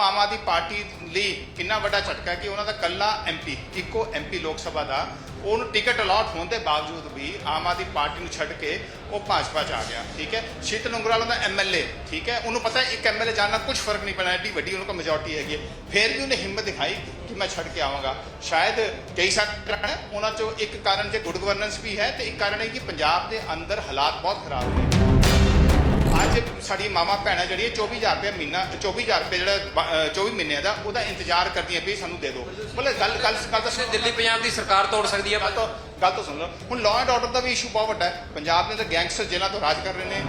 Aam Aadmi party ਲਈ ਕਿੰਨਾ ਵੱਡਾ ਝਟਕਾ ਕਿ ਉਹਨਾਂ ਦਾ ਕੱਲਾ ਐਮਪੀ ਇੱਕੋ ਐਮਪੀ ਲੋਕ ਸਭਾ ਦਾ, ਉਹਨੂੰ ਟਿਕਟ ਅਲਾਟ ਹੋਣ ਦੇ ਬਾਵਜੂਦ ਵੀ ਆਮ ਆਦਮੀ ਪਾਰਟੀ ਨੂੰ ਛੱਡ ਕੇ ਉਹ ਭਾਜਪਾ 'ਚ ਆ ਗਿਆ, ਠੀਕ ਹੈ? ਸ਼ੀਤਲ ਉਂਗਰਾਲਾ ਦਾ ਐਮਐਲਏ ਠੀਕ ਹੈ? ਉਹਨੂੰ ਪਤਾ ਹੈ ਇੱਕ ਐਮਐਲਏ ਜਾਣ ਨਾਲ ਕੁਝ ਫ਼ਰਕ ਨਹੀਂ ਪੈਣਾ ਏਡੀ ਵੱਡੀ ਉਹਨਾਂ ਕੋਲ ਮੈਜੋਰਟੀ ਹੈਗੀ ਹੈ। ਫਿਰ ਵੀ ਉਹਨੇ ਹਿੰਮਤ ਦਿਖਾਈ ਕਿ ਮੈਂ ਛੱਡ ਕੇ ਆਵਾਂਗਾ। ਸ਼ਾਇਦ ਕਈ ਸਾਰੇ ਕਾਰਨ ਉਹਨਾਂ 'ਚੋਂ ਇੱਕ ਕਾਰਨ ਜੇ ਗੁੱਡ ਗਵਰਨੈਂਸ ਵੀ ਹੈ ਤੇ ਇੱਕ ਕਾਰਨ ਹੈ ਕਿ ਪੰਜਾਬ ਦੇ ਅੰਦਰ ਹਾਲਾਤ ਬਹੁਤ ਖਰਾਬ ਨੇ। ਅੱਜ ਸਾਡੀ ਮਾਮਾ ਭੈਣਾਂ ਜਿਹੜੀ 24000 ਰੁਪਏ ਮਹੀਨਾ 24000 ਰੁਪਏ ਜਿਹੜਾ ਬ- ਅਹ 24 ਮਹੀਨਿਆਂ ਦਾ ਉਹਦਾ ਇੰਤਜ਼ਾਰ ਕਰਦੀਆਂ ਵੀ ਸਾਨੂੰ ਦੇ ਦਿਓ। ਮਤਲਬ ਗੱਲ ਗੱਲ ਗੱਲ ਤਾਂ ਸੁਣੋ। ਦਿੱਲੀ ਪੰਜਾਬ ਦੀ ਸਰਕਾਰ ਤੋੜ ਸਕਦੀ ਹੈ ਗੱਲ ਤਾਂ ਗੱਲ ਤਾਂ ਸੁਣ ਲਓ। ਹੁਣ ਲਾਅ ਐਂਡ ਆਰਡਰ ਦਾ ਵੀ ਇਸ਼ੂ ਬਹੁਤ ਵੱਡਾ ਹੈ। ਪੰਜਾਬ ਦੇ ਅੰਦਰ ਗੈਂਗਸਟਰ ਜੇਲ੍ਹਾਂ ਤੋਂ ਰਾਜ ਕਰ ਰਹੇ ਨੇ।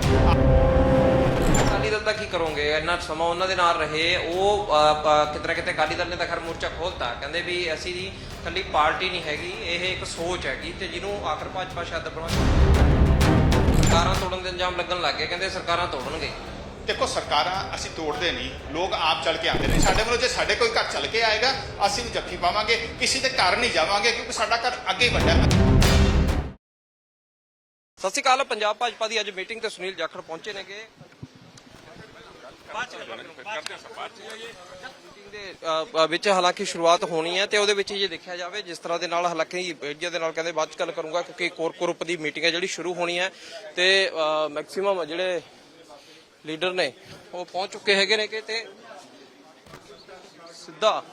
ਅਕਾਲੀ ਦਲ ਦਾ ਕੀ ਕਰੋਗੇ? ਇੰਨਾ ਸਮਾਂ ਉਹਨਾਂ ਦੇ ਨਾਲ ਰਹੇ ਉਹ ਅਹ, ਕਿਤੇ ਨਾ ਕਿਤੇ ਅਕਾਲੀ ਦਲ ਨੇ ਤਾਂ ਖਰ ਮੋਰਚਾ ਖੋਲਤਾ। ਕਹਿੰਦੇ ਵੀ ਅਸੀਂ ਦੀ ਇਕੱਲੀ ਪਾਰਟੀ ਨਹੀਂ ਹੈਗੀ ਇਹ ਇੱਕ ਸੋਚ ਹੈਗੀ ਤੇ ਜਿਹਨੂੰ ਆਖਰ ਭਾਜਪਾ ਸ਼ਾਇਦ ਬਣਾ ਸਰਕਾਰਾਂ ਤੋੜਨ ਦੇ ਇੰਜਾਮ ਲੱਗਣ ਲੱਗ ਗਏ ਕਹਿੰਦੇ ਸਰਕਾਰਾਂ ਤੋੜਨਗੇ। ਦੇਖੋ ਸਰਕਾਰਾਂ ਅਸੀਂ ਤੋੜਦੇ ਨਹੀਂ ਲੋਕ ਆਪ ਚੱਲ ਕੇ ਆਉਂਦੇ ਨੇ। ਸਾਡੇ ਵੱਲੋਂ ਜੇ ਸਾਡੇ ਕੋਈ ਘਰ ਚੱਲ ਕੇ ਆਏਗਾ ਅਸੀਂ ਵੀ ਜੱਫੀ ਪਾਵਾਂਗੇ ਕਿਸੇ ਦੇ ਘਰ ਨਹੀਂ ਜਾਵਾਂਗੇ ਕਿਉਂਕਿ ਸਾਡਾ ਘਰ ਅੱਗੇ ਵੱਡਾ ਹੈ। ਸਤਿ ਸ਼੍ਰੀ ਅਕਾਲ ਪੰਜਾਬ ਭਾਜਪਾ ਦੀ ਅੱਜ ਮੀਟਿੰਗ ਤੇ ਸੁਨੀਲ ਜਾਖੜ ਪਹੁੰਚੇ ਨੇਗੇ। ਵਿੱਚ ਹਾਲਾਂਕਿ ਸ਼ੁਰੂਆਤ ਹੋਣੀ ਹੈ ਤੇ ਉਹਦੇ ਵਿੱਚ ਜੇ ਦੇਖਿਆ ਜਾਵੇ, ਜਿਸ ਤਰ੍ਹਾਂ ਦੇ ਨਾਲ ਹਾਲਾਂਕਿ ਮੀਡੀਆ ਦੇ ਨਾਲ ਕਹਿੰਦੇ ਬਾਅਦ ਚ ਗੱਲ ਕਰੂੰਗਾ, ਕਿਉਂਕਿ ਕੋਰ ਗਰੁੱਪ ਦੀ ਮੀਟਿੰਗ ਹੈ ਜਿਹੜੀ ਸ਼ੁਰੂ ਹੋਣੀ ਹੈ ਤੇ ਮੈਕਸਿਮਮ ਜਿਹੜੇ ਲੀਡਰ ਨੇ, ਉਹ ਪਹੁੰਚ ਚੁੱਕੇ ਹੈਗੇ ਨੇ ਕਿ ਤੇ ਸਿੱਧਾ,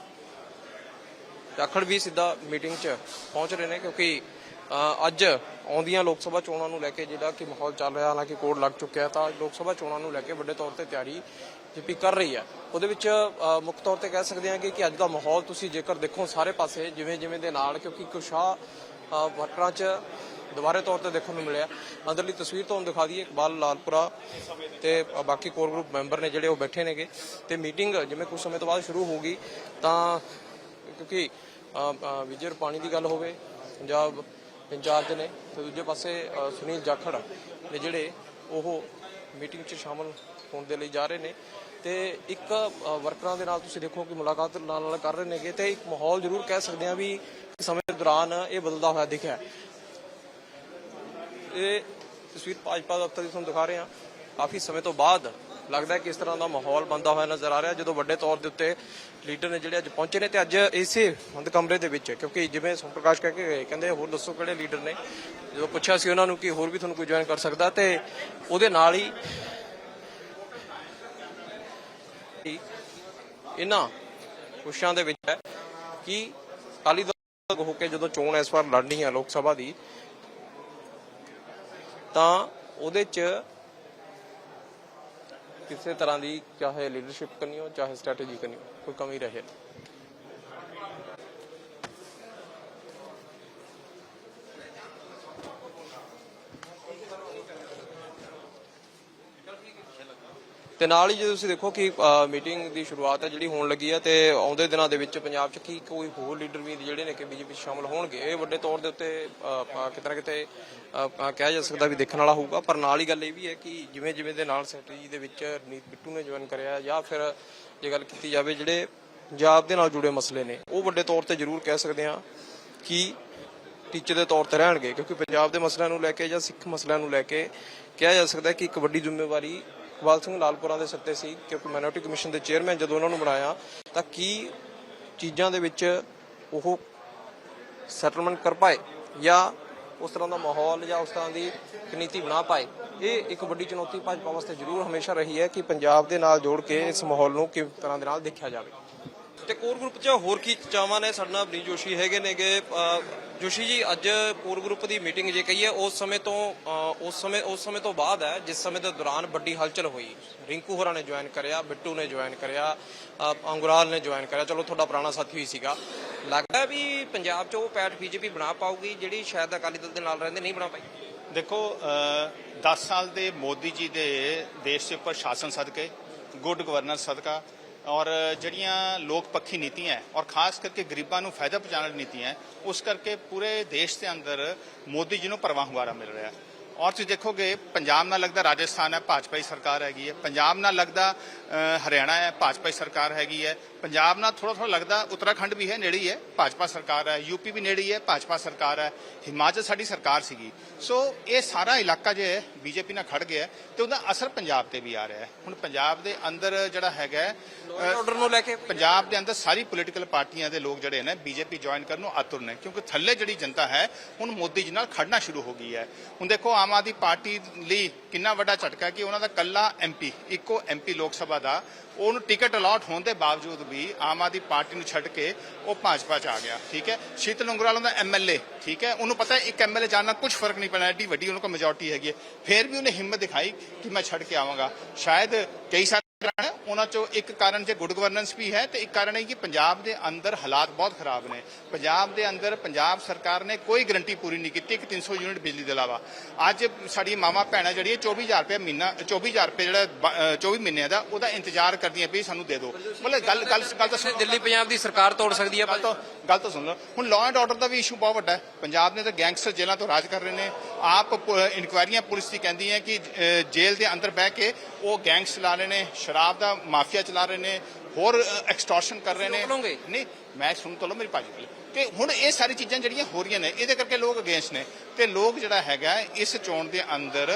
ਜਾਖੜ ਵੀ ਸਿੱਧਾ ਮੀਟਿੰਗ 'ਚ ਪਹੁੰਚ ਰਹੇ ਨੇ ਕਿਉਂਕਿ ਅੱਜ ਆਉਂਦੀਆਂ ਲੋਕ ਸਭਾ ਚੋਣਾਂ ਨੂੰ ਲੈ ਕੇ ਜਿਹੜਾ ਕਿ ਮਾਹੌਲ ਚੱਲ ਰਿਹਾ, ਹਾਲਾਂਕਿ ਕੋਡ ਲੱਗ ਚੁੱਕਿਆ ਤਾਂ ਲੋਕ ਸਭਾ ਚੋਣਾਂ ਨੂੰ ਲੈ ਕੇ ਵੱਡੇ ਤੌਰ ਤੇ ਤਿਆਰੀ ਜੀਪੀ ਕਰ ਰਹੀ ਹੈ। ਉਹਦੇ ਵਿੱਚ ਮੁੱਖ ਤੌਰ ਤੇ ਕਹਿ ਸਕਦੇ ਹਾਂ ਕਿ ਕਿ ਅੱਜ ਦਾ ਮਾਹੌਲ ਤੁਸੀਂ ਜੇਕਰ ਦੇਖੋ ਸਾਰੇ ਪਾਸੇ ਜਿਵੇਂ ਜਿਵੇਂ ਦੇ ਨਾਲ, ਕਿਉਂਕਿ ਕੁਸ਼ਾ ਵਰਕਰਾਂ 'ਚ ਦੁਬਾਰੇ ਤੌਰ ਤੇ ਦੇਖਣ ਨੂੰ ਮਿਲਿਆ। ਅੰਦਰਲੀ ਤਸਵੀਰ ਤੁਹਾਨੂੰ ਦਿਖਾ ਦਈਏ ਇਕਬਾਲ ਲਾਲਪੁਰਾ ਤੇ ਬਾਕੀ ਕੋਰ ਗਰੁੱਪ ਮੈਂਬਰ ਨੇ ਜਿਹੜੇ ਉਹ ਬੈਠੇ ਨੇਗੇ। ਤੇ ਮੀਟਿੰਗ ਜਿਵੇਂ ਕੁਝ ਸਮੇਂ ਤੋਂ ਬਾਅਦ ਸ਼ੁਰੂ ਹੋਊਗੀ, ਤਾਂ ਕਿਉਂਕਿ ਵਿਜੇ ਰੁਪਾਣੀ ਦੀ ਗੱਲ ਹੋਵੇ, ਪੰਜਾਬ ਇੰਚਾਰਜ ਨੇ। ਤੇ ਦੂਜੇ ਪਾਸੇ ਸੁਨੀਲ ਜਾਖੜ ਨੇ ਜਿਹੜੇ ਉਹ ਮੀਟਿੰਗ 'ਚ ਸ਼ਾਮਲ ਹੋਣ ਦੇ ਲਈ ਜਾ ਰਹੇ ਨੇ। ਤੇ ਇੱਕ ਵਰਕਰਾਂ ਦੇ ਨਾਲ ਤੁਸੀਂ ਦੇਖੋ ਕਿ ਮੁਲਾਕਾਤ ਨਾਲ ਨਾਲ ਕਰ ਰਹੇ ਨੇਗੇ ਤੇ ਇੱਕ ਮਾਹੌਲ ਜ਼ਰੂਰ ਕਹਿ ਸਕਦੇ ਹਾਂ ਵੀ ਸਮੇਂ ਦੌਰਾਨ ਇਹ ਬਦਲਦਾ ਹੋਇਆ ਦਿਖਿਆ ਇਹ ਤਸਵੀਰ ਭਾਜਪਾ ਦਫ਼ਤਰ ਦੀ ਤੁਹਾਨੂੰ ਦਿਖਾ ਰਹੇ ਹਾਂ। ਕਾਫੀ ਸਮੇਂ ਤੋਂ ਬਾਅਦ ਲੱਗਦਾ ਕਿ ਇਸ ਤਰ੍ਹਾਂ ਦਾ ਮਾਹੌਲ ਬੰਦਾ ਹੋਇਆ ਨਜ਼ਰ ਆ ਰਿਹਾ ਜਦੋਂ ਵੱਡੇ ਤੌਰ ਦੇ ਉੱਤੇ ਲੀਡਰ ਨੇ ਜਿਹੜੇ ਅੱਜ ਪਹੁੰਚੇ ਨੇ ਤੇ ਅੱਜ ਇਸੇ ਬੰਦ ਕਮਰੇ ਦੇ ਵਿੱਚ, ਕਿਉਂਕਿ ਜਿਵੇਂ ਸੋਮ ਪ੍ਰਕਾਸ਼ ਕਹਿ ਕੇ ਗਏ, ਕਹਿੰਦੇ ਹੋਰ ਦੱਸੋ ਕਿਹੜੇ ਲੀਡਰ ਨੇ? ਜਦੋਂ ਪੁੱਛਿਆ ਸੀ ਉਹਨਾਂ ਨੂੰ ਕਿ ਹੋਰ ਵੀ ਤੁਹਾਨੂੰ ਕੋਈ ਜੁਆਇਨ ਕਰ ਸਕਦਾ ਤੇ ਉਹਦੇ ਨਾਲ ਹੀ ਇਹਨਾਂ ਖੁਸ਼ੀਆਂ ਦੇ ਵਿੱਚ ਹੈ ਕਿ ਅਕਾਲੀ ਦਲ ਹੋ ਕੇ ਜਦੋਂ ਚੋਣ ਇਸ ਵਾਰ ਲੜਨੀ ਹੈ ਲੋਕ ਸਭਾ ਦੀ, ਤਾਂ ਉਹਦੇ ਚ ਕਿਸੇ ਤਰ੍ਹਾਂ ਦੀ ਚਾਹੇ ਲੀਡਰਸ਼ਿਪ ਕਰਨੀ ਹੋ ਚਾਹੇ ਸਟ੍ਰੈਟਜੀ ਕਰਨੀ ਹੋ ਕੋਈ ਕਮੀ ਰਹੇ ਤੇ ਨਾਲ ਹੀ ਜੇ ਤੁਸੀਂ ਦੇਖੋ ਕਿ ਮੀਟਿੰਗ ਦੀ ਸ਼ੁਰੂਆਤ ਹੈ ਜਿਹੜੀ ਹੋਣ ਲੱਗੀ ਹੈ ਤੇ ਆਉਂਦੇ ਦਿਨਾਂ ਦੇ ਵਿੱਚ ਪੰਜਾਬ 'ਚ ਕੀ ਕੋਈ ਹੋਰ ਲੀਡਰ ਵੀ ਜਿਹੜੇ ਨੇ ਕਿ ਬੀਜੇਪੀ ਸ਼ਾਮਲ ਹੋਣਗੇ? ਇਹ ਵੱਡੇ ਤੌਰ ਦੇ ਉੱਤੇ ਕਿਤੇ ਨਾ ਕਿਤੇ ਕਿਹਾ ਜਾ ਸਕਦਾ ਵੀ ਦੇਖਣ ਵਾਲਾ ਹੋਊਗਾ। ਪਰ ਨਾਲ ਹੀ ਗੱਲ ਇਹ ਵੀ ਹੈ ਕਿ ਜਿਵੇਂ ਜਿਵੇਂ ਦੇ ਨਾਲ ਸੈਕਟਰੀ ਦੇ ਵਿੱਚ ਰਨੀਤ ਬਿੱਟੂ ਨੇ ਜੁਆਇਨ ਕਰਿਆ ਜਾਂ ਫਿਰ ਜੇ ਗੱਲ ਕੀਤੀ ਜਾਵੇ ਜਿਹੜੇ ਪੰਜਾਬ ਦੇ ਨਾਲ ਜੁੜੇ ਮਸਲੇ ਨੇ, ਉਹ ਵੱਡੇ ਤੌਰ ਤੇ ਜ਼ਰੂਰ ਕਹਿ ਸਕਦੇ ਹਾਂ ਕਿ ਟੀਚੇ ਦੇ ਤੌਰ ਤੇ ਰਹਿਣਗੇ। ਕਿਉਂਕਿ ਪੰਜਾਬ ਦੇ ਮਸਲਿਆਂ ਨੂੰ ਲੈ ਕੇ ਜਾਂ ਸਿੱਖ ਮਸਲਿਆਂ ਨੂੰ ਲੈ ਕੇ ਕਿਹਾ ਜਾ ਸਕਦਾ ਕਿ ਇੱਕ ਵੱਡੀ ਜ਼ਿੰਮੇਵਾਰੀ ਇਕਬਾਲ ਸਿੰਘ ਲਾਲਪੁਰਾ ਦੇ ਸਿਰ ਸੀ, ਕਿਉਂਕਿ ਮਾਈਨੋਰਟੀ ਕਮਿਸ਼ਨ ਦੇ ਚੇਅਰਮੈਨ ਜਦੋਂ ਉਹਨਾਂ ਨੂੰ ਬਣਾਇਆ, ਤਾਂ ਕੀ ਚੀਜ਼ਾਂ ਦੇ ਵਿੱਚ ਉਹ ਸੈਟਲਮੈਂਟ ਕਰ ਪਾਏ ਜਾਂ ਉਸ ਤਰ੍ਹਾਂ ਦਾ ਮਾਹੌਲ ਜਾਂ ਉਸ ਤਰ੍ਹਾਂ ਦੀ ਇੱਕ ਨੀਤੀ ਬਣਾ ਪਾਏ? ਇਹ ਇੱਕ ਵੱਡੀ ਚੁਣੌਤੀ ਭਾਜਪਾ ਵਾਸਤੇ ਜ਼ਰੂਰ ਹਮੇਸ਼ਾ ਰਹੀ ਹੈ ਕਿ ਪੰਜਾਬ ਦੇ ਨਾਲ ਜੋੜ ਕੇ ਇਸ ਮਾਹੌਲ ਨੂੰ ਕਿਸ ਤਰ੍ਹਾਂ ਦੇ ਨਾਲ ਦੇਖਿਆ ਜਾਵੇ। ਤੇ ਕੋਰ ਗਰੁੱਪ 'ਚ ਹੋਰ ਕੀ ਚਾਵਾਂ ਨੇ? ਸਾਡੇ ਨਾਲ ਬਰੀ ਜੋਸ਼ੀ ਹੈਗੇ ਨੇਗੇ ਜੋਸ਼ੀ ਜੀ ਅੱਜ ਕੋਰ ਗਰੁੱਪ ਦੀ ਮੀਟਿੰਗ ਜੇ ਕਹੀਏ ਉਸ ਸਮੇਂ ਤੋਂ ਉਸ ਸਮੇਂ ਉਸ ਸਮੇਂ ਤੋਂ ਬਾਅਦ ਹੈ ਜਿਸ ਸਮੇਂ ਦੇ ਦੌਰਾਨ ਵੱਡੀ ਹਲਚਲ ਹੋਈ। ਰਿੰਕੂ ਹੋਰਾਂ ਨੇ ਜੁਆਇਨ ਕਰਿਆ ਬਿੱਟੂ ਨੇ ਜੁਆਇਨ ਕਰਿਆ ਅੰਗੁਰਾਲ ਨੇ ਜੁਆਇਨ ਕਰਿਆ। ਚਲੋ ਤੁਹਾਡਾ ਪੁਰਾਣਾ ਸਾਥੀ ਹੀ ਸੀਗਾ। ਲੱਗਦਾ ਵੀ ਪੰਜਾਬ 'ਚ ਉਹ ਪੈਠ ਬੀਜੇਪੀ ਬਣਾ ਪਾਊਗੀ ਜਿਹੜੀ ਸ਼ਾਇਦ ਅਕਾਲੀ ਦਲ ਦੇ ਨਾਲ ਰਹਿੰਦੇ ਨਹੀਂ ਬਣਾ ਪਾਈ। ਦੇਖੋ ਅ, 10 ਸਾਲ ਦੇ ਮੋਦੀ ਜੀ ਦੇ ਦੇਸ਼ ਦੇ ਉੱਪਰ ਸ਼ਾਸਨ ਸਦਕੇ ਗੁੱਡ ਗਵਰਨੈਂਸ ਸਦਕਾ ਔਰ ਜਿਹੜੀਆਂ ਲੋਕ ਪੱਖੀ ਨੀਤੀਆਂ ਔਰ ਖਾਸ ਕਰਕੇ ਗਰੀਬਾਂ ਨੂੰ ਫਾਇਦਾ ਪਹੁੰਚਾਉਣ ਵਾਲੀ ਨੀਤੀਆਂ ਹੈ, ਉਸ ਕਰਕੇ ਪੂਰੇ ਦੇਸ਼ ਦੇ ਅੰਦਰ ਮੋਦੀ ਜੀ ਨੂੰ ਪਰਵਾਹ ਹੁੰਗਾਰਾ ਮਿਲ ਰਿਹਾ ਹੈ। ਔਰ ਤੁਸੀਂ ਦੇਖੋਗੇ ਪੰਜਾਬ ਨਾਲ ਲੱਗਦਾ ਰਾਜਸਥਾਨ ਹੈ ਭਾਜਪਾ ਦੀ ਸਰਕਾਰ ਹੈਗੀ ਹੈ। ਪੰਜਾਬ ਨਾਲ ਲੱਗਦਾ ਹਰਿਆਣਾ ਹੈ ਭਾਜਪਾ ਦੀ ਸਰਕਾਰ ਹੈਗੀ ਹੈ। ਪੰਜਾਬ ਨਾਲ ਥੋੜਾ ਥੋੜਾ ਲੱਗਦਾ ਉੱਤਰਾਖੰਡ ਵੀ ਹੈ ਨੇੜੇ ਹੀ ਹੈ। ਭਾਜਪਾ ਸਰਕਾਰ ਹੈ ਯੂਪੀ ਵੀ ਨੇੜੇ ਹੀ ਹੈ ਭਾਜਪਾ ਸਰਕਾਰ ਹੈ ਹਿਮਾਚਲ ਸਾਡੀ ਸਰਕਾਰ ਸੀਗੀ। ਸੋ ਇਹ ਸਾਰਾ ਇਲਾਕਾ ਜੇ ਹੈ ਬੀਜੇਪੀ ਨਾਲ ਖੜ ਗਿਆ ਤੇ ਉਹਦਾ ਅਸਰ ਪੰਜਾਬ ਤੇ ਵੀ ਆ ਰਿਹਾ ਹੈ। ਹੁਣ ਪੰਜਾਬ ਦੇ ਅੰਦਰ ਜਿਹੜਾ ਹੈਗਾ ਆਰਡਰ ਨੂੰ ਲੈ ਕੇ ਪੰਜਾਬ ਦੇ ਅੰਦਰ ਸਾਰੀ ਪੋਲੀਟੀਕਲ ਪਾਰਟੀਆਂ ਦੇ ਲੋਕ ਜਿਹੜੇ ਨੇ ਬੀਜੇਪੀ ਜੁਆਇਨ ਕਰਨ ਨੂੰ ਆਤੁਰ ਨੇ। ਕਿਉਂਕਿ ਥੱਲੇ ਜਿਹੜੀ ਜਨਤਾ ਹੈ ਹੁਣ ਮੋਦੀ ਜੀ ਨਾਲ ਖੜਨਾ ਸ਼ੁਰੂ ਹੋ ਗਈ ਹੈ। ਹੁਣ ਦੇਖੋ ਆਮ ਆਦਮੀ ਪਾਰਟੀ ਲਈ ਕਿੰਨਾ ਵੱਡਾ ਝਟਕਾ ਕਿ ਉਹਨਾਂ ਦਾ ਕੱਲਾ ਐਮਪੀ ਇੱਕੋ ਐਮਪੀ ਲੋਕ ਸਭਾ ਦਾ, ਉਹਨੂੰ ਟਿਕਟ ਅਲਾਟ ਹੋਣ ਦੇ ਬਾਵਜੂਦ ਵੀ ਆਮ ਆਦਮੀ ਪਾਰਟੀ ਨੂੰ ਛੱਡ ਕੇ ਉਹ ਭਾਜਪਾ ਚ ਆ ਗਿਆ, ਠੀਕ ਹੈ? ਸ਼ੀਤਲ ਉਂਗਰਾਲ ਦਾ ਐਮਐਲਏ ਠੀਕ ਹੈ? ਉਹਨੂੰ ਪਤਾ ਹੈ ਇੱਕ ਐਮਐਲਏ ਜਾਣ ਨਾਲ ਕੁਝ ਫ਼ਰਕ ਨਹੀਂ ਪੈਣਾ, ਐਡੀ ਵੱਡੀ ਉਹਨਾਂ ਕੋਲ ਮੈਜੋਰਟੀ ਹੈਗੀ ਹੈ। ਫਿਰ ਵੀ ਉਹਨੇ ਹਿੰਮਤ ਦਿਖਾਈ ਕਿ ਮੈਂ ਛੱਡ ਕੇ ਆਵਾਂਗਾ। ਸ਼ਾਇਦ ਕਈ ਸਾਰੇ ਕਾਰਨ ਉਹਨਾਂ ਚੋਂ ਇੱਕ ਕਾਰਨ ਜੇ ਗੁੱਡ ਗਵਰਨੈਂਸ ਵੀ ਹੈ ਤੇ ਇੱਕ ਕਾਰਨ ਹੈ ਕਿ ਪੰਜਾਬ ਦੇ ਅੰਦਰ ਹਾਲਾਤ ਬਹੁਤ ਖਰਾਬ ਨੇ। ਪੰਜਾਬ ਦੇ ਅੰਦਰ ਪੰਜਾਬ ਸਰਕਾਰ ਨੇ ਕੋਈ ਗਰੰਟੀ ਪੂਰੀ ਨਹੀਂ ਕੀਤੀ ਕਿ 300 ਯੂਨਿਟ ਬਿਜਲੀ ਦੇ ਇਲਾਵਾ। ਅੱਜ ਸਾਡੀ ਮਾਵਾ ਭੈਣਾਂ ਜਿਹੜੀ ਹੈ 24000 ਰੁਪਏ ਮਹੀਨਾ 24000 ਰੁਪਏ ਜਿਹੜਾ ਬ- ਅਹ 24 ਮਹੀਨਿਆਂ ਦਾ ਉਹਦਾ ਇੰਤਜ਼ਾਰ ਕਰਦੀਆਂ ਵੀ ਸਾਨੂੰ ਦੇ ਦਿਓ। ਮਤਲਬ ਗੱਲ ਗੱਲ ਗੱਲ ਤਾਂ ਸੁਣੋ। ਦਿੱਲੀ ਪੰਜਾਬ ਦੀ ਸਰਕਾਰ ਤੋੜ ਸਕਦੀ ਹੈ ਗੱਲ ਤਾਂ ਸੁਣ ਲਓ। ਹੁਣ ਲਾਅ ਐਂਡ ਆਰਡਰ ਦਾ ਵੀ ਇਸ਼ੂ ਬਹੁਤ ਵੱਡਾ ਹੈ। ਪੰਜਾਬ ਨੇ ਤਾਂ ਗੈਂਗਸਟਰ ਜੇਲ੍ਹਾਂ ਤੋਂ ਰਾਜ ਕਰ ਰਹੇ ਨੇ। ਆਪ ਇਨਕੁਆਇਰੀਆਂ ਪੁਲਿਸ ਦੀ ਕਹਿੰਦੀ ਹੈ ਕਿ ਜੇਲ੍ਹ ਦੇ ਅੰਦਰ ਬਹਿ ਕੇ ਉਹ ਗੈਂਗਸ ਚਲਾ ਰਹੇ ਨੇ ਸ਼ਰਾਬ ਦਾ ਮਾਫੀਆ ਚਲਾ ਰਹੇ ਨੇ ਹੋਰ ਐਕਸਟੋਰਸ਼ਨ ਕਰ ਰਹੇ ਨੇ? ਨਹੀਂ ਮੈਂ ਸੁਣ ਤਾਂ ਲਓ ਮੇਰੀ ਭਾਜੀ ਗੱਲ। ਤੇ ਹੁਣ ਇਹ ਸਾਰੀ ਚੀਜ਼ਾਂ ਜਿਹੜੀਆਂ ਹੋ ਰਹੀਆਂ ਨੇ ਇਹਦੇ ਕਰਕੇ ਲੋਕ ਅਗੇਂਸਟ ਨੇ। ਤੇ ਲੋਕ ਜਿਹੜਾ ਹੈਗਾ ਇਸ ਚੋਣ ਦੇ ਅੰਦਰ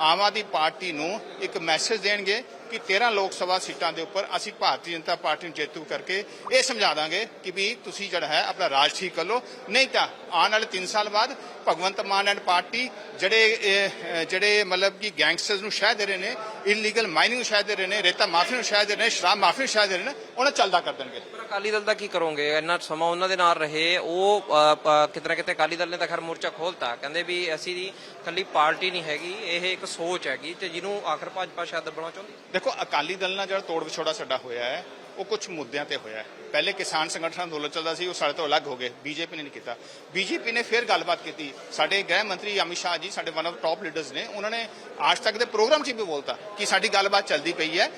ਆਮ ਆਦਮੀ ਪਾਰਟੀ ਨੂੰ ਇੱਕ ਮੈਸੇਜ ਦੇਣਗੇ ਕਿ 13 ਲੋਕ ਸਭਾ ਸੀਟਾਂ ਦੇ ਉੱਪਰ ਅਸੀਂ ਭਾਰਤੀ ਜਨਤਾ ਪਾਰਟੀ ਨੂੰ ਜੇਤੂ ਕਰਕੇ ਇਹ ਸਮਝਾ ਦਾਂਗੇ ਕਿ ਵੀ ਤੁਸੀਂ ਜਿਹੜਾ ਹੈ ਆਪਣਾ ਰਾਜ ਠੀਕ ਕਰ ਲਓ। ਨਹੀਂ ਤਾਂ ਆਉਣ ਵਾਲੇ 3 ਸਾਲ ਬਾਅਦ ਭਗਵੰਤ ਮਾਨ ਐਂਡ ਪਾਰਟੀ ਜਿਹੜੇ ਜਿਹੜੇ ਮਤਲਬ ਕਿ ਗੈਂਗਸਟਰਸ ਨੂੰ ਸ਼ਹਿ ਦੇ ਰਹੇ ਨੇ ਇਲੀਗਲ ਮਾਈਨਿੰਗ ਨੂੰ ਸ਼ਹਿ ਦੇ ਰਹੇ ਨੇ ਰੇਤਾ ਮਾਫੀ ਨੂੰ ਸ਼ਹਿ ਦੇ ਰਹੇ ਨੇ ਸ਼ਰਾਬ ਮਾਫੀ ਨੂੰ ਸ਼ਹਿ ਦੇ ਰਹੇ ਨੇ ਉਹਨਾਂ ਚੱਲਦਾ ਕਰ ਦੇਣਗੇ। ਪਰ ਅਕਾਲੀ ਦਲ ਦਾ ਕੀ ਕਰੋਗੇ? ਇੰਨਾ ਸਮਾਂ ਉਹਨਾਂ ਦੇ ਨਾਲ ਰਹੇ ਉਹ ਪ- ਕਿਤੇ ਅਕਾਲੀ ਦਲ ਨੇ ਤਾਂ ਖੈਰ ਮੋਰਚਾ ਖੋਲਤਾ। ਕਹਿੰਦੇ ਵੀ ਅਸੀਂ ਦੀ ਇਕੱਲੀ ਪਾਰਟੀ ਨਹੀਂ ਹੈਗੀ ਇਹ ਇੱਕ ਸੋਚ ਹੈਗੀ ਤੇ ਜਿਹਨੂੰ ਆਖਰ ਭਾਜਪਾ ਸ਼ਾਇਦ ਦੱਬਣਾ ਚਾਹੁੰਦੀ। ਦੇਖੋ, ਅਕਾਲੀ ਦਲ ਨਾਲ ਜਿਹੜਾ ਤੋੜ ਵਿਛੋੜਾ ਸਾਡਾ ਹੋਇਆ ਹੈ, ਉਹ ਕੁਝ ਮੁੱਦਿਆਂ ਤੇ ਹੋਇਆ ਹੈ। ਪਹਿਲੇ ਕਿਸਾਨ ਸੰਗਠਨ ਅੰਦੋਲਨ ਚੱਲਦਾ ਸੀ, ਉਹ ਸਾਡੇ ਤੋਂ ਅਲੱਗ ਹੋ ਗਏ, ਬੀਜੇਪੀ ਨੇ ਨਹੀਂ ਕੀਤਾ। ਬੀਜੇਪੀ ਨੇ ਫਿਰ ਗੱਲਬਾਤ ਕੀਤੀ। ਸਾਡੇ ਗ੍ਰਹਿ ਮੰਤਰੀ ਅਮਿਤ ਸ਼ਾਹ ਜੀ, ਸਾਡੇ ਵਨ ਆਫ ਟਾਪ ਲੀਡਰਸ ਨੇ, ਉਹਨਾਂ ਨੇ ਅੱਜ ਤੱਕ ਦੇ ਪ੍ਰੋਗਰਾਮ 'ਚ ਵੀ ਬੋਲਤਾ ਕਿ ਸਾਡੀ ਗੱਲਬਾਤ ਚੱਲਦੀ ਪਈ ਹੈ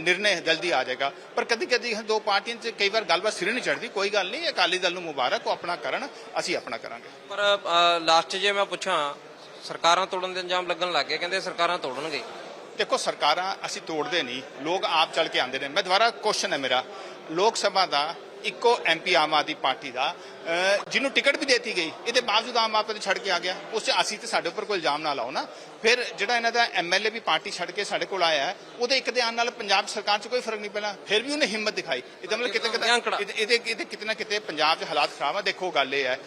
ਨਿਰਣੇ ਜਲਦੀ ਆ ਜਾਏਗਾ। ਪਰ ਕਦੀ ਕਦੀ ਦੋ ਪਾਰਟੀਆਂ 'ਚ ਕਈ ਵਾਰ ਗੱਲਬਾਤ ਸਿਰੇ ਨਹੀਂ ਚੜਦੀ ਕੋਈ ਗੱਲ ਨਹੀਂ, ਅਕਾਲੀ ਦਲ ਨੂੰ ਮੁਬਾਰਕ, ਉਹ ਆਪਣਾ ਕਰਨ, ਅਸੀਂ ਆਪਣਾ ਕਰਾਂਗੇ। ਪਰ ਲਾਸਟ ਜੇ ਮੈਂ ਪੁੱਛਾਂ, ਸਰਕਾਰਾਂ ਤੋੜਨ ਦੇ ਇੰਜਾਮ ਲੱਗਣ ਲੱਗ ਗਏ, ਕਹਿੰਦੇ ਸਰਕਾਰਾਂ ਤੋੜਨਗੇ। ਦੇਖੋ ਸਰਕਾਰਾਂ ਅਸੀਂ ਤੋੜਦੇ ਨਹੀਂ ਲੋਕ ਆਪ ਚੱਲ ਕੇ ਆਉਂਦੇ ਨੇ। ਮੈਂ ਦੁਬਾਰਾ ਕੁਐਸਚਨ ਹੈ ਮੇਰਾ। ਲੋਕ ਸਭਾ ਦਾ ਇੱਕੋ ਐਮਪੀ ਆਮ ਆਦਮੀ ਪਾਰਟੀ ਦਾ ਅਹ, ਜਿਹਨੂੰ ਟਿਕਟ ਵੀ ਦੇਤੀ ਗਈ ਇਹਦੇ ਬਾਵਜੂਦ ਆਮ ਆਦਮੀ ਪਾਰਟੀ ਛੱਡ ਕੇ ਆ ਗਿਆ। ਉਸ 'ਚ ਅਸੀਂ ਤੇ ਸਾਡੇ ਉੱਪਰ ਕੋਈ ਇਲਜ਼ਾਮ ਨਾ ਲਾਓ ਨਾ। ਫਿਰ ਜਿਹੜਾ ਇਹਨਾਂ ਦਾ ਐਮਐਲਏ ਵੀ ਪਾਰਟੀ ਛੱਡ ਕੇ ਸਾਡੇ ਕੋਲ ਆਇਆ ਉਹਦੇ ਇੱਕ ਆਉਣ ਨਾਲ ਪੰਜਾਬ ਸਰਕਾਰ 'ਚ ਕੋਈ ਫ਼ਰਕ ਨਹੀਂ ਪੈਣਾ। ਫਿਰ ਵੀ ਉਹਨੇ ਹਿੰਮਤ ਦਿਖਾਈ। ਇਹਦਾ ਮਤਲਬ ਕਿਤੇ। ਕਿਤੇ ਇਹਦੇ ਇਹਦੇ ਕਿਤੇ ਨਾ ਕਿਤੇ ਪੰਜਾਬ 'ਚ ਹਾਲਾਤ ਖਰਾਬ ਆ। ਦੇਖੋ ਗੱਲ ਇਹ ਹੈ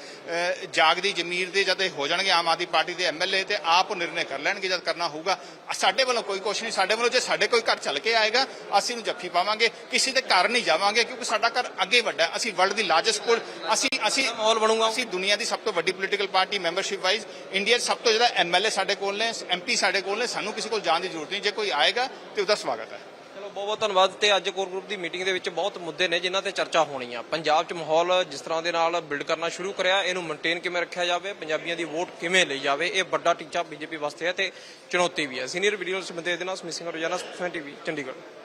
ਜਾਗਦੀ ਜ਼ਮੀਰ ਦੇ ਜਦ ਇਹ ਹੋ ਜਾਣਗੇ ਆਮ ਆਦਮੀ ਪਾਰਟੀ ਦੇ ਐਮਐਲਏ ਤੇ ਆਪ ਉਹ ਨਿਰਣੇ ਕਰ ਲੈਣਗੇ ਜਦ ਕਰਨਾ ਹੋਊਗਾ। ਸਾਡੇ ਵੱਲੋਂ ਕੋਈ ਕੁਛ ਨਹੀਂ। ਸਾਡੇ ਵੱਲੋਂ ਜੇ ਸਾਡੇ ਕੋਈ ਘਰ ਚੱਲ ਕੇ ਆਏਗਾ ਅਸੀਂ ਨੂੰ ਜੱਫੀ ਪਾਵਾਂਗੇ। ਕਿਸੇ ਦੇ ਘਰ ਨਹੀਂ ਜਾਵਾਂਗੇ ਕਿਉਂਕਿ ਸਾਡਾ ਘਰ ਅੱਗੇ ਵੱਡਾ। ਅਸੀਂ ਵਰਲਡ ਦੀ ਲਾਰਜੈਸਟ ਪੁਲ ਅਸੀਂ ਅਸੀਂ ਮਾਹੌਲ ਬਣੂਗਾ ਅਸੀਂ ਦੁਨੀਆ ਦੀ ਸਭ ਤੋਂ ਵੱਡੀ political party membership wise India ਸਭ ਤੋਂ ਜ਼ਿਆਦਾ ਐਮਐਲਏ ਸਾਡੇ ਕੋਲ ਨੇ। ਐਮਪੀ ਸਾਡੇ ਕੋਲ ਨੇ, ਸਾਨੂੰ ਕਿਸੇ ਕੋਲ ਜਾਣ ਦੀ ਜ਼ਰੂਰਤ ਨਹੀਂ। ਜੇ ਕੋਈ ਆਏਗਾ ਤੇ ਉਹਦਾ ਸਵਾਗਤ ਹੈ। ਚਲੋ, ਬਹੁਤ ਬਹੁਤ ਧੰਨਵਾਦ ਤੇ ਅੱਜ ਕੋਰ ਗਰੁੱਪ ਦੀ ਮੀਟਿੰਗ ਦੇ ਵਿੱਚ ਬਹੁਤ ਮੁੱਦੇ ਨੇ ਜਿਨ੍ਹਾਂ ਤੇ ਚਰਚਾ ਹੋਣੀ ਆ। ਪੰਜਾਬ 'ਚ ਮਾਹੌਲ ਜਿਸ ਤਰ੍ਹਾਂ ਦੇ ਨਾਲ ਬਿਲਡ ਕਰਨਾ ਸ਼ੁਰੂ ਕਰਿਆ, ਇਹਨੂੰ ਮੇਨਟੇਨ ਕਿਵੇਂ ਰੱਖਿਆ ਜਾਵੇ, ਪੰਜਾਬੀਆਂ ਦੀ ਵੋਟ ਕਿਵੇਂ ਲਈ ਜਾਵੇ, ਇਹ ਵੱਡਾ ਟੀਚਾ ਬੀਜੇਪੀ ਵਾਸਤੇ ਹੈ ਤੇ ਚੁਣੌਤੀ ਵੀ ਹੈ। ਸੀਨੀਅਰ ਵੀਡੀਓ ਸਮੇਤ ਦੇ ਨਾਲ ਸਮਿਸਿੰਗ ਰੋਜ਼ਾਨਾ ਟੀਵੀ ਚੰਡੀਗੜ੍ਹ।